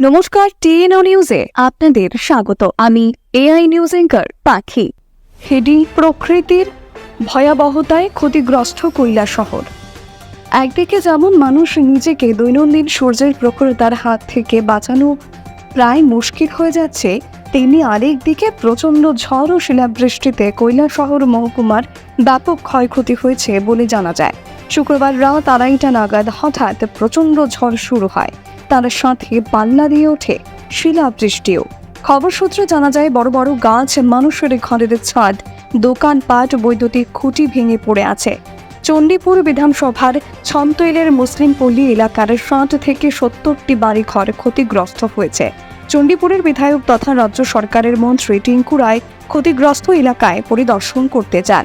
নমস্কার টিএনও নিউজে আপনাদের স্বাগত। আমি AI news anchor Pakhi. Heading প্রকৃতির ভয়াবহতায় ক্ষতিগ্রস্ত কৈলা শহর। একদিকে যেমন মানুষ নিজেকে দৈনন্দিন সূর্যের প্রখরতার হাত থেকে বাঁচানো প্রায় মুশকিল হয়ে যাচ্ছে, তেমনি আরেক দিকে প্রচণ্ড ঝড় ও শিলাবৃষ্টিতে কৈলাসহর মহকুমার ব্যাপক ক্ষয়ক্ষতি হয়েছে বলে জানা যায়। শুক্রবার রাত আড়াইটা নাগাদ হঠাৎ প্রচণ্ড ঝড় শুরু হয়। তার সাথে পাল্লা দিয়ে ওঠে শিলাবৃষ্টিও। খবর সূত্রে জানা যায়, বড় বড় গাছ মানুষের ঘরের ছাদ, দোকানপাট বৈদ্যুতিক খুঁটি ভেঙে পড়ে আছে। চণ্ডীপুর বিধানসভার ছমতৈলের মুসলিম পল্লী এলাকার ষাট থেকে সত্তরটি বাড়িঘর ক্ষতিগ্রস্ত হয়েছে। চণ্ডীপুরের বিধায়ক তথা রাজ্য সরকারের মন্ত্রী টিঙ্কু রায় ক্ষতিগ্রস্ত এলাকায় পরিদর্শন করতে যান।